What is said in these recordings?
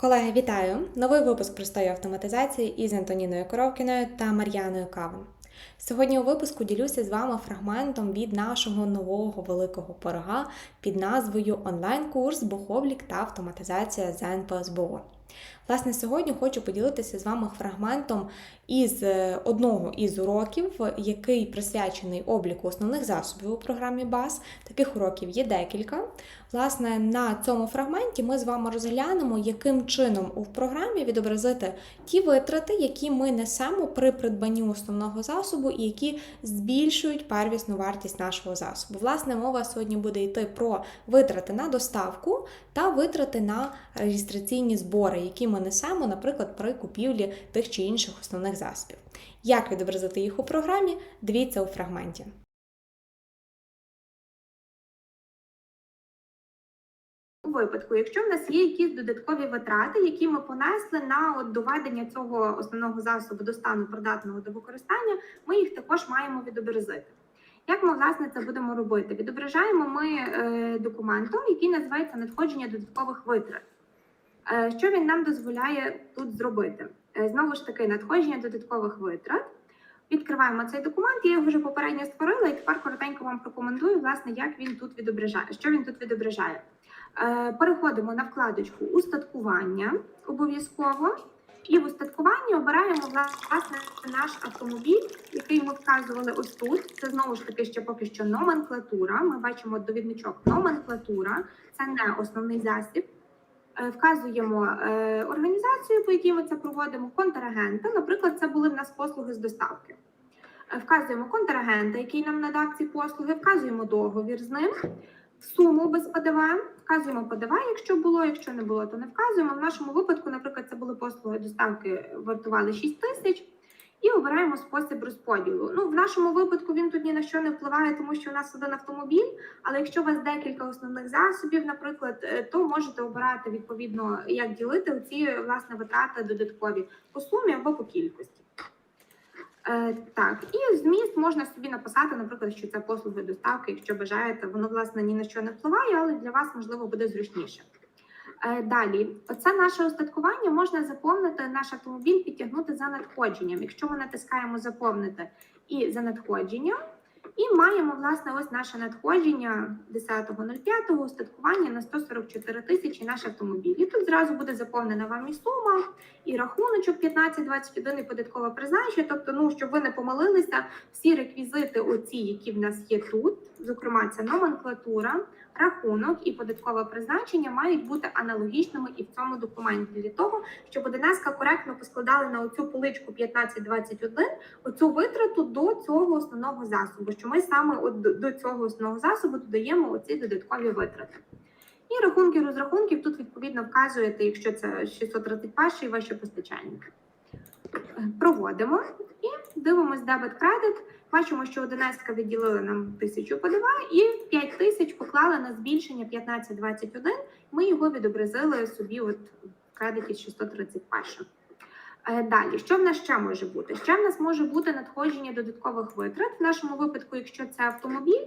Колеги, вітаю! Новий випуск простої автоматизації із Антоніною Коровкіною та Мар'яною Кавин. Сьогодні у випуску ділюся з вами фрагментом від нашого нового великого порога під назвою Онлайн-курс Бухоблік та автоматизація з НПСБО. Власне, сьогодні хочу поділитися з вами фрагментом із е, одного із уроків, який присвячений обліку основних засобів у програмі BAS. Таких уроків є декілька. Власне, на цьому фрагменті ми з вами розглянемо, яким чином у програмі відобразити ті витрати, які ми несемо при придбанні основного засобу, і які збільшують первісну вартість нашого засобу. Власне, мова сьогодні буде йти про витрати на доставку та витрати на реєстраційні збори, які ми несемо, наприклад, при купівлі тих чи інших основних засобів. Як відобразити їх у програмі? Дивіться у фрагменті. Випадку, якщо в нас є якісь додаткові витрати, які ми понесли на от доведення цього основного засобу до стану придатного до використання, ми їх також маємо відобразити. Як ми власне це будемо робити? Відображаємо ми е, документом, який називається надходження додаткових витрат. Е, що він нам дозволяє тут зробити? Е, знову ж таки, надходження додаткових витрат. Відкриваємо цей документ, я його вже попередньо створила, і тепер коротенько вам прокоментую, власне, як він тут відображає, що він тут відображає. Е, Переходимо на вкладочку Устаткування обов'язково. І в устаткуванні обираємо власне наш автомобіль, який ми вказували ось тут. Це знову ж таки ще поки що номенклатура. Ми бачимо довідничок номенклатура, це не основний засіб. Е, Вказуємо е, організацію, по якій ми це проводимо, контрагента. Наприклад, це були в нас послуги з доставки. Вказуємо контрагента, який нам надав ці послуги, вказуємо договір з ним суму без ПДВ, вказуємо ПДВ, якщо було, якщо не було, то не вказуємо. В нашому випадку, наприклад, це були послуги доставки, вартували 6 тисяч. І обираємо спосіб розподілу. Ну, в нашому випадку він тут ні на що не впливає, тому що у нас один автомобіль. Але якщо у вас декілька основних засобів, наприклад, е, то можете обирати відповідно, як ділити ці власне витрати додаткові по сумі або по кількості. Е, так, і зміст можна собі написати, наприклад, що це послуги доставки, якщо бажаєте, воно власне ні на що не впливає, але для вас можливо буде зручніше. Е, далі, оце наше остаткування можна заповнити наш автомобіль, підтягнути за надходженням. Якщо ми натискаємо заповнити і за надходженням, і маємо власне ось наше надходження 10.05 устаткування на 144 тисячі наш автомобіль. І тут зразу буде заповнена вам і сума, і рахуночок 1521 і податкове призначення. Тобто, ну щоб ви не помилилися, всі реквізити, оці, які в нас є тут, зокрема, це номенклатура, рахунок і податкове призначення, мають бути аналогічними і в цьому документі для того, щоб Одинеска коректно поскладали на оцю поличку 1521 оцю витрату до цього основного засобу. Що ми саме от до- цього основного засобу додаємо оці додаткові витрати. І рахунки розрахунків тут відповідно вказуєте, якщо це 631 ваші постачальники. Проводимо і дивимось дебет кредит. Бачимо, що Одинецька відділила нам тисячу ПДВ і 5 тисяч поклали на збільшення 1521. Ми його відобразили собі от в кредиті 631. Е, Далі, що в нас ще може бути? Ще в нас може бути надходження додаткових витрат. В нашому випадку, якщо це автомобіль,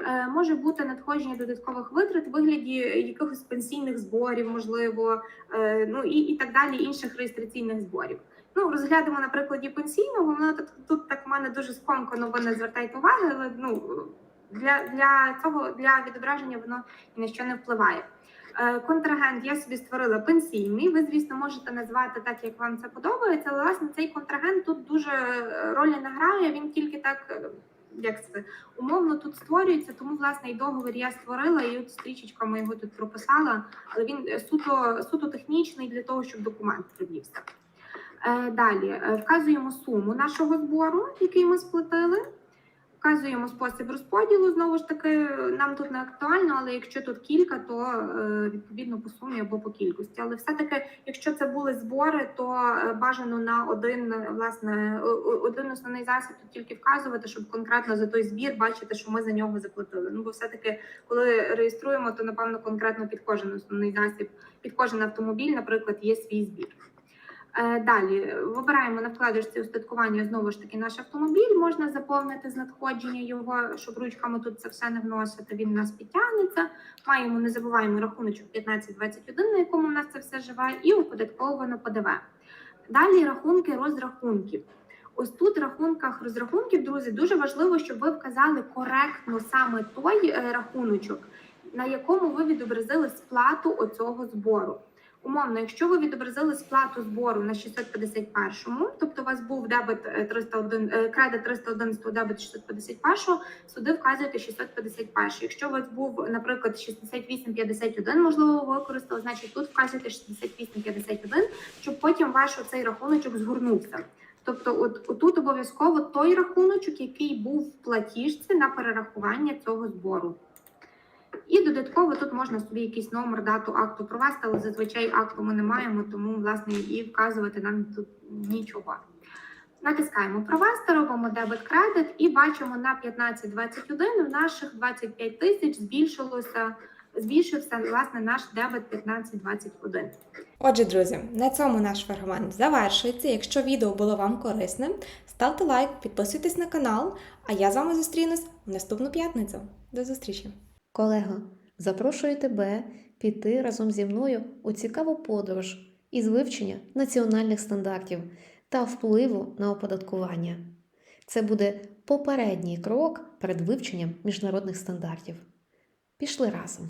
е, може бути надходження додаткових витрат в вигляді якихось пенсійних зборів, можливо, е, ну і, і так далі, інших реєстраційних зборів. Ну, розглянемо на прикладі пенсійного. Воно тут, тут так в мене дуже скомкано, ви не звертайте уваги, але ну для, для цього для відображення воно ні на що не впливає. Е, Контрагент я собі створила пенсійний. Ви, звісно, можете назвати так, як вам це подобається. Але власне цей контрагент тут дуже е, ролі не грає. Він тільки так, е, як це умовно тут створюється. Тому власне і договір я створила, і от стрічечками його тут прописала. Але він суто суто технічний для того, щоб документ провівся. Е, Далі вказуємо суму нашого збору, який ми сплатили. Вказуємо спосіб розподілу. Знову ж таки, нам тут не актуально, але якщо тут кілька, то е, відповідно по сумі або по кількості. Але все-таки, якщо це були збори, то е, бажано на один власне один основний засіб тут тільки вказувати, щоб конкретно за той збір бачити, що ми за нього заплатили. Ну бо все-таки, коли реєструємо, то напевно конкретно під кожен основний засіб, під кожен автомобіль, наприклад, є свій збір. Е, Далі вибираємо на вкладочці устаткування знову ж таки наш автомобіль. Можна заповнити з надходження його, щоб ручками тут це все не вносити. Він у нас підтягнеться. Маємо, не забуваємо рахуночок 1521, на якому у нас це все живе, і оподатковано ПДВ. Далі рахунки розрахунків. Ось тут в рахунках розрахунків, друзі, дуже важливо, щоб ви вказали коректно саме той е, рахуночок, на якому ви відобразили сплату оцього збору. Умовно, якщо ви відобразили сплату збору на 651-му, тобто у вас був дебет е, 301, е, кредит 311, дебет 651, сюди вказуєте 651. Якщо у вас був, наприклад, 6851, можливо, ви використали, значить тут вказуєте 6851, щоб потім ваш оцей рахуночок згорнувся. Тобто, от отут обов'язково той рахуночок, який був в платіжці на перерахування цього збору. І додатково тут можна собі якийсь номер, дату акту провести, але зазвичай акту ми не маємо, тому власне і вказувати нам тут нічого. Натискаємо провести, робимо дебет кредит і бачимо на 1521 в наших 25 тисяч збільшилося, збільшився власне наш дебет 1521. Отже, друзі, на цьому наш фрагмент завершується. Якщо відео було вам корисним, ставте лайк, підписуйтесь на канал, а я з вами зустрінусь в наступну п'ятницю. До зустрічі! Колего, запрошую тебе піти разом зі мною у цікаву подорож із вивчення національних стандартів та впливу на оподаткування. Це буде попередній крок перед вивченням міжнародних стандартів. Пішли разом.